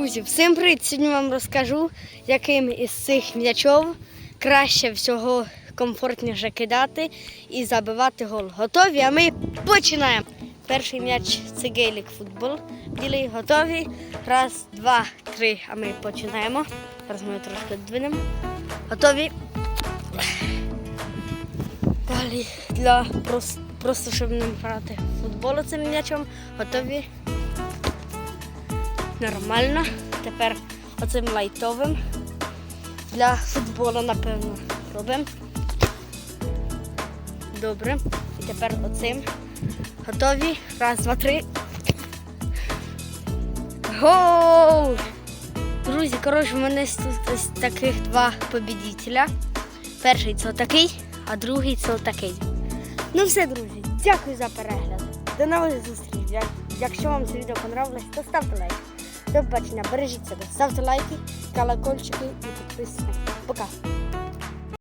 Друзі, всім привіт! Сьогодні вам розкажу, яким із цих м'ячів краще всього комфортніше кидати і забивати гол. Готові? А ми починаємо. Перший м'яч це гейлік футбол. Білий готові. Раз, два, три. А ми починаємо. Зараз ми трошки двинемо. Готові. Далі для просто, просто щоб не грати футбол цим м'ячом. Готові. Нормально. Тепер оцим лайтовим. Для футболу, напевно, робимо. Добре. І тепер оцим. Готові. Раз, два, три. Гол! Друзі, коротше, в мене тут ось таких два побідітеля. Перший це такий, а другий це такий. Ну все, друзі, дякую за перегляд. До нових зустрічей. Якщо вам це відео понравилось, то ставте лайк. До побачення, бережіть ставте лайки, колокольчики і підписуйтесь. Пока.